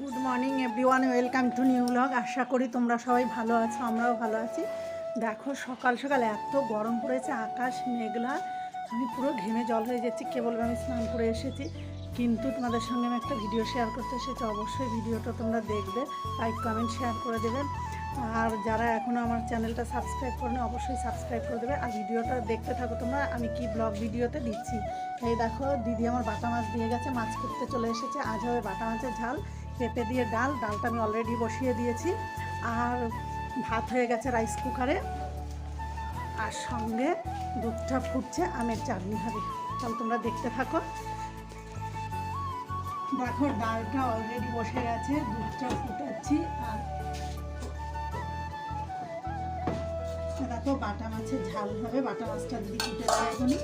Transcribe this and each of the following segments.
Good morning everyone welcome to new blog আশা করি তোমরা সবাই ভালো আছো, আমরাও ভালো আছি। দেখো, সকাল সকাল এত গরম পড়েছে, আকাশ মেঘলা। আমি পুরো ঘেমে জল হয়ে যাচ্ছি কেবল আমি স্নান করে এসেছি। কিন্তু তোমাদের সঙ্গে আমি একটা ভিডিও শেয়ার করতে এসেছি, অবশ্যই ভিডিওটা তোমরা দেখবে। লাইক কমেন্ট শেয়ার করে দেবেন আর যারা এখনও আমার চ্যানেলটা সাবস্ক্রাইব করেনি, অবশ্যই সাবস্ক্রাইব করে দেবে। আর ভিডিওটা দেখতে থাকো তোমরা, আমি কি ব্লগ ভিডিওতে দিচ্ছি। এই দেখো, দিদি আমার বাটা মাছ দিয়ে গেছে, মাছ করতে চলে এসেছে, আজ হবে বাটা মাছের ঝাল। পেঁপে দিয়ে ডাল, ডালটা আমি অলরেডি বসিয়ে দিয়েছি। আর ভাত হয়ে গেছে রাইস কুকারে আর সঙ্গে দুধটা ফুটছে আমের চাটনি হবে। তাহলে তোমরা দেখতে থাকো। দেখো, ডালটা অলরেডি বসে গেছে, দুধটা ফুটাচ্ছি। আর দেখো, বাটা মাছের ঝাল হবে। বাটা মাছটা দিদি ফুটে এখনই।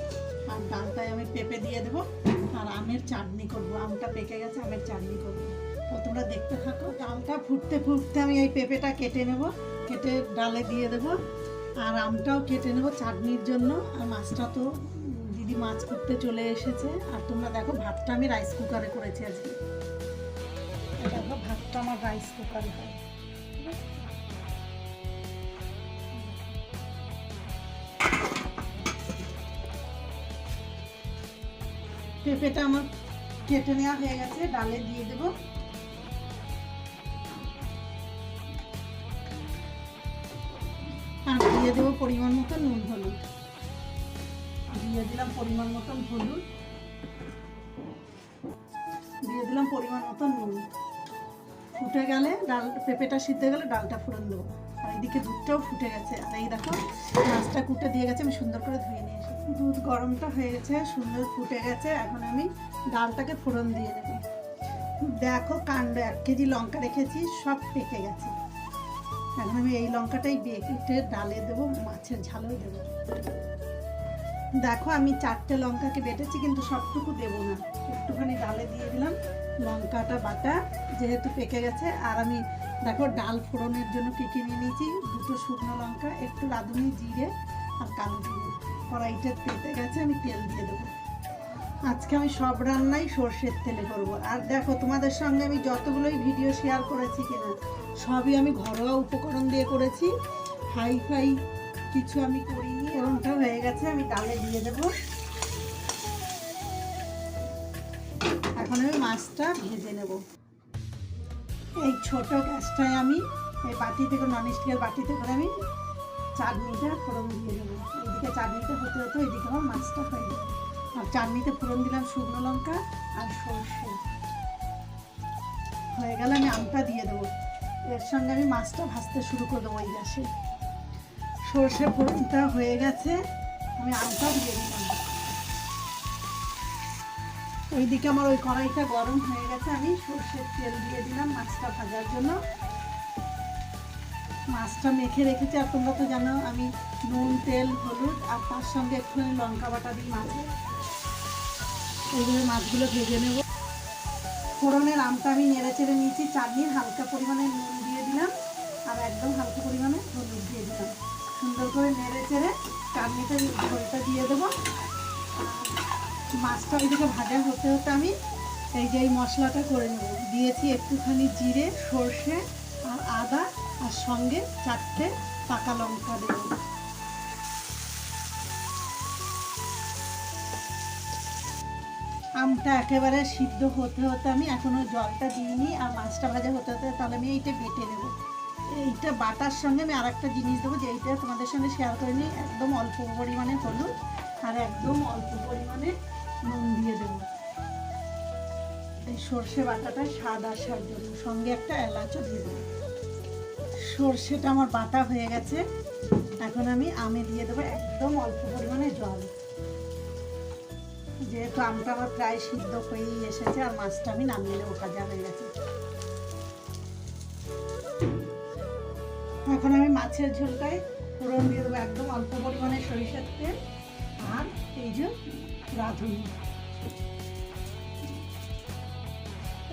আর ডালটায় আমি পেঁপে দিয়ে দেবো। আর আমের চাটনি করব। আমটা পেকে গেছে, আমের চাটনি করব। তোমরা দেখতে থাকো, ডালটা ফুটতে ফুটতে আমি এই পেঁপেটা কেটে নেব, কেটে ডালে দিয়ে দেবো। আর আমটাও কেটে নেব চাটনির জন্য। আর মাছটা তো দিদি মাছ করতে চলে এসেছে। আর তোমরা দেখো, ভাতটা আমি রাইস কুকারে করেছি আজকে। দেখো, ভাতটা আমার রাইস কুকারে পেঁপেটা আমার কেটে নেওয়া হয়ে গেছে, ডালে দিয়ে দেব। দিয়ে দেবো পরিমাণ মতো নুন, হলুদ। দিয়ে দিলাম পরিমাণ মতন হলুদ। দিয়ে দিলাম পরিমাণ মতো নুন। ফুটে গেলে ডাল, পেঁপেটা সিদ্ধ গেলে ডালটা ফোড়ন দেবো। আর এইদিকে দুধটাও ফুটে গেছে। আর এই দেখো, মাছটা কুটে দিয়ে গেছে, আমি সুন্দর করে ধুয়ে নিয়ে এসেছি দুধ গরমটা হয়ে গেছে, সুন্দর ফুটে গেছে। এখন আমি ডালটাকে ফোড়ন দিয়ে দেবো। দেখো কাণ্ড, এক কেজি লঙ্কা রেখেছি, সব পেকে গেছে। এখন আমি এই লঙ্কাটাই বেটে ডালে দেবো, মাছের ঝালও দেবো। দেখো আমি চারটে লঙ্কাকে বেটেছি, কিন্তু সবটুকু দেবো না। একটুখানি ডালে দিয়ে দিলাম লঙ্কাটা বাটা, যেহেতু পেকে গেছে। আর আমি দেখো ডাল ফোড়নের জন্য কী কী নিয়ে নিয়েছি? দুটো শুকনো লঙ্কা, একটু রাঁধুনি, জিরে আর কালো জিরে। কড়াইটা পেতে গেছে, আমি তেল দিয়ে দেবো। আজকে আমি সব রান্নাই সর্ষের তেলে করব। আর দেখো, তোমাদের সঙ্গে আমি যতগুলোই ভিডিও শেয়ার করেছি কিনা, সবই আমি ঘরোয়া উপকরণ দিয়ে করেছি। হাই ফাই কিছু আমি করিনি এরকমটা হয়ে গেছে, আমি ডালে দিয়ে দেবো। এখন আমি মাছটা ভেজে নেব। এই ছোট গ্যাসটায় আমি, এই বাটি থেকে নন স্টিকের বাটিতে করে আমি চাটনিটা ফোড়ন দিয়ে দেবো। এইদিকে চাটনিটা হতে হতে ওইদিকে আমার মাছটা হয়ে যাবে আর চাটনিতে ফোড়ন দিলাম শুকনো লঙ্কা আর সর্ষে। হয়ে গেলে আমি আমটা দিয়ে দেবো। এর সঙ্গে আমি মাছটা ভাজতে শুরু করে দেবো ওই গ্যাসে। সর্ষে ফোড়নটা হয়ে গেছে, আমি আমটা দিয়ে দিলাম। ওইদিকে আমার ওই কড়াইটা গরম হয়ে গেছে, আমি সর্ষের তেল দিয়ে দিলাম মাছটা ভাজার জন্য। মাছটা মেখে রেখেছি, আর তোমরা তো জানো আমি নুন, তেল, হলুদ আর তার সঙ্গে একটুখানি লঙ্কা বাটা দিই মাছে। এইভাবে মাছগুলো ভেজে নেব। ফোড়নের আমটা আমি নেড়ে চেড়ে নিয়েছি চাটনির হালকা পরিমাণে নুন দিয়ে দিলাম আর একদম হালকা পরিমাণে হলুদ দিয়ে দিলাম। সুন্দর করে নেড়ে চেড়ে চাটনিটা ঝোলটা দিয়ে দেবো। মাছটা ওইদিকে ভাজা হতে হতে আমি এই যে এই মশলাটা করে নেব। দিয়েছি একটুখানি জিরে, সর্ষে আর আদা আর সঙ্গে চারটে পাকা লঙ্কা দেবো। আমটা একেবারে সিদ্ধ হতে হতে আমি এখনও জলটা দিইনি আর মাছটা ভাজা হতে হতে তাহলে আমি এইটা বেটে নেব। এইটা বাটার সঙ্গে আমি আরেকটা জিনিস দেবো যেইটা তোমাদের সঙ্গে শেয়ার করে নিই। একদম অল্প পরিমাণে হলুদ আর একদম অল্প পরিমাণে নুন দিয়ে দেবো। এই সর্ষে বাটাটা স্বাদ আসার জন্য। সঙ্গে একটা এলাচও দিয়ে দেবো। সর্ষেটা আমার বাটা হয়ে গেছে। এখন আমি আমে দিয়ে দেবো একদম অল্প পরিমাণে জল। যেহেতু আমটা আমার প্রায় সিদ্ধ হয়েই এসেছে, আর মাছটা আমি নামিয়ে নেব, ভাজা হয়ে গেছে। এখন আমি মাছের ঝোলটায় ফোড়ন দিয়ে দেবো একদম অল্প পরিমাণে সরিষার তেল আর এই যে রাঁধুনি।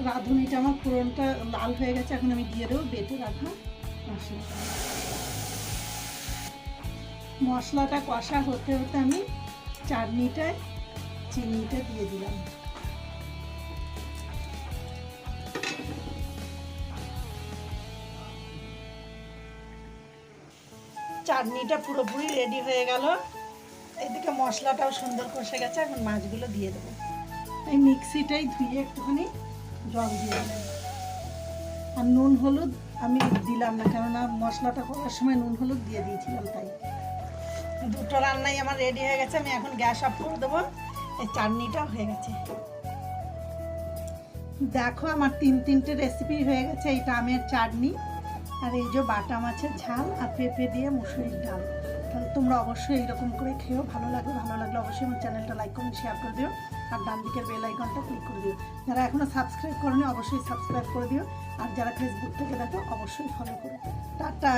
রাঁধুনিটা আমার ফোড়নটা লাল হয়ে গেছে, এখন আমি দিয়ে দেবো বেটে রাখা মশলা। মশলাটা কষা হতে হতে আমি চাটনিটায় চিনিটা দিয়ে দিলাম চাটনিটা পুরোপুরি রেডি হয়ে গেল। এদিকে মশলাটাও সুন্দর কষে গেছে, এখন মাছগুলো দিয়ে দেবো। এই মিক্সিটাই ধুয়ে একটুখানি জল দিয়ে দিলাম আর নুন হলুদ আমি দিলাম না, কেননা মশলাটা করার সময় নুন হলুদ দিয়ে দিয়েছিলাম, তাই। দুটো রান্নাই আমার রেডি হয়ে গেছে, আমি এখন গ্যাস অফ করে দেবো। এই চাটনিটা হয়ে গেছে। দেখো আমার তিন তিনটে রেসিপি হয়ে গেছে এইটা আমের চাটনি আর এই যে বাটা মাছের ঝাল আর পেঁপে দিয়ে মুসুরির ডাল। তাহলে তোমরা অবশ্যই এইরকম করে খেয়েও ভালো লাগবে, ভালো লাগলে অবশ্যই আমার চ্যানেলটা লাইক করুন শেয়ার করে দিও আর ডান দিকের বেল আইকনটা ক্লিক করে দিও। যারা এখনও সাবস্ক্রাইব করনি, অবশ্যই সাবস্ক্রাইব করে দিও। আর যারা ফেসবুক থেকে দেখো, অবশ্যই ফলো করো। টাটা!